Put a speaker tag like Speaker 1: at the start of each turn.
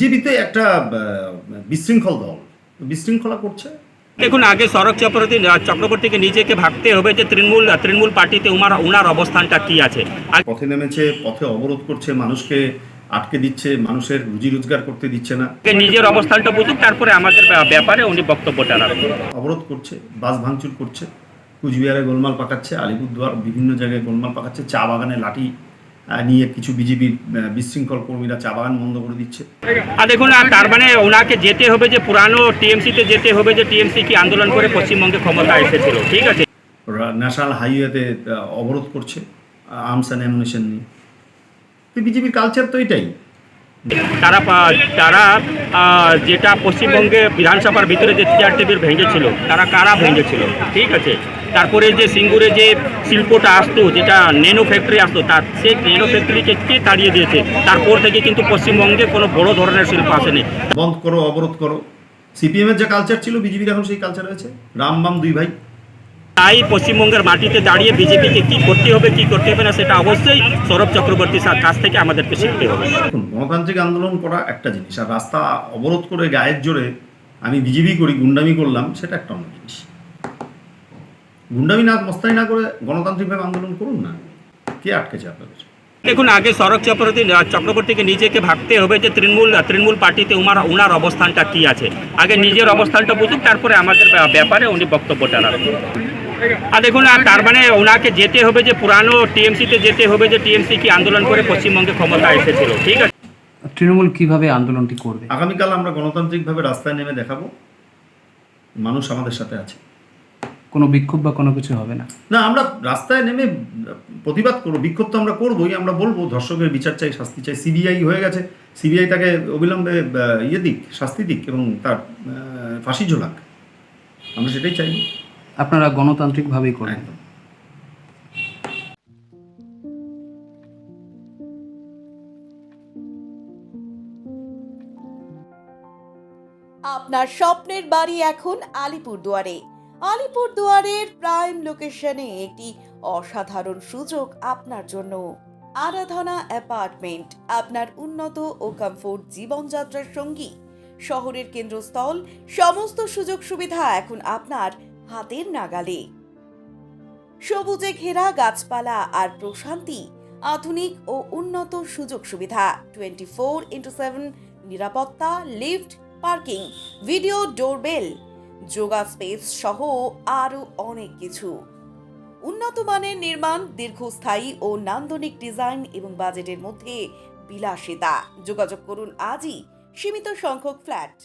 Speaker 1: বিজেপিতে একটা বিশৃঙ্খল দল। বিশৃঙ্খলা করছে?
Speaker 2: দেখুন আগে সড়ক চক্রবর্তী চক্রবর্তীকে নিজেকে ভাবতে হবে যে তৃণমূল তৃণমূল পার্টিতে উনার উনার অবস্থানটা কি আছে।
Speaker 1: পথে নেমেছে পথে অবরোধ করছে মানুষকে আটকে দিচ্ছে মানুষের রুজি রোজগার করতে দিচ্ছে না।
Speaker 2: নিজের অবস্থানটা বুঝুক তারপরে আমাদের ব্যাপারে উনি বক্তব্যটা রাখবেন
Speaker 1: অবরোধ করছে বাস ভাঙচুর করছে কুচবিহারে গোলমাল পাকাচ্ছে আলিপুরদুয়ার বিভিন্ন জায়গায় গোলমাল পাকাচ্ছে চা বাগানে লাঠি নিয়ে কিছু বিজেপির বিশৃঙ্খল কর্মীরা চা বাগান বন্ধ করে দিচ্ছে।
Speaker 2: আর দেখুন আর তার মানে ওনাকে যেতে হবে যে পুরানো টিএমসিতে যেতে হবে যে টিএমসি কি আন্দোলন করে পশ্চিমবঙ্গে ক্ষমতা এসেছিল ঠিক আছে?
Speaker 1: ন্যাশনাল হাইওয়েতে অবরোধ করছে আর্মস অ্যান্ড অ্যামুনেশন নিয়ে। তো বিজেপির কালচার তো এটাই।
Speaker 2: তারা তারা যেটা পশ্চিমবঙ্গে বিধানসভার ভিতরে যে টেবিল ভেঙেছিল তারা কারা ভেঙেছিল ঠিক আছে? তারপরে যে সিঙ্গুরে যে শিল্পটা আসতো যেটা নেনো ফ্যাক্টরি আসতো তার সেই নেনো ফ্যাক্টরিকে কে তাড়িয়ে দিয়েছে? তারপর থেকে কিন্তু পশ্চিমবঙ্গে কোনো বড় ধরনের শিল্প আসেনি
Speaker 1: বন্ধ করো অবরোধ করো। সিপিএমের যে কালচার ছিল বিজেপির এখন সেই কালচার হয়েছে রাম বাম দুই ভাই।
Speaker 2: তাই পশ্চিমবঙ্গের মাটিতে দাঁড়িয়ে বিজেপিকে কি করতে হবে কি করতে হবে না সেটা অবশ্যই সৌরভ চক্রবর্তীর সা- কাছ থেকে আমাদেরকে শিখতে হবে।
Speaker 1: গণতান্ত্রিক আন্দোলন করা একটা জিনিস আর রাস্তা অবরোধ করে গায়ের জোরে আমি বিজেপি করি গুন্ডামি করলাম সেটা একটা অন্য জিনিস। গুন্ডামি না মস্তানি না করে গণতান্ত্রিকভাবে আন্দোলন করুন না। কে আটকেছে আপনাদের?
Speaker 2: দেখুন আগে সৌরভ চক্রবর্তী চক্রবর্তীকে নিজেকে ভাবতে হবে যে তৃণমূল তৃণমূল পার্টিতে উনার উনার অবস্থানটা কি আছে। আগে নিজের অবস্থানটা বুঝুক তারপরে আমাদের ব্যাপারে ব্যাপারে উনি বক্তব্যটা রাখবেন আর দেখুন আর তার মানে ওনাকে যেতে হবে যে পুরানো টিএমসিতে যেতে হবে যে টিএমসি কি আন্দোলন করে পশ্চিমবঙ্গে ক্ষমতা এসেছিল ঠিক আছে?
Speaker 3: তৃণমূল কীভাবে আন্দোলনটি করবে?
Speaker 1: আগামীকাল আমরা গণতান্ত্রিকভাবে রাস্তায় নেমে দেখাবো। মানুষ আমাদের সাথে আছে।
Speaker 3: কোনো বিক্ষোভ বা কোনো কিছু হবে না।
Speaker 1: না আমরা রাস্তায় নেমে প্রতিবাদ করব বিক্ষোভ তো আমরা করবোই আমরা বলব ধর্ষকের বিচার চাই শাস্তি চাই সিবিআই হয়ে গেছে সিবিআই তাকে অবিলম্বে ইয়ে দিক শাস্তি দিক এবং তার ফাঁসি ঝোলাক। আমরা সেটাই চাই।
Speaker 3: আপনারা গণতান্ত্রিকভাবেই
Speaker 1: করেন।
Speaker 4: আপনার স্বপ্নের বাড়ি এখন আলিপুরদুয়ারে। আলিপুরদুয়ারের প্রাইম লোকেশনে একটি অসাধারণ সুযোগ আপনার জন্য। আরাধনা অ্যাপার্টমেন্ট, আপনার উন্নত ও কমফোর্ট জীবনযাত্রার সঙ্গী। শহরের কেন্দ্রস্থল, সমস্ত সুযোগ সুবিধা এখন আপনার হাতের নাগালে। সবুজে ঘেরা গাছপালা আর প্রশান্তি, আধুনিক ও উন্নত সুযোগ সুবিধা। টোয়েন্টি ফোর ইন্টু সেভেন, নিরাপত্তা, lift, parking, video doorbell yoga space সহ আরও অনেক কিছু। উন্নত মানের নির্মাণ, দীর্ঘস্থায়ী ও নান্দনিক ডিজাইন এবং বাজেটের মধ্যে বিলাসিতা। যোগাযোগ করুন আজই। সীমিত সংখ্যক ফ্ল্যাট।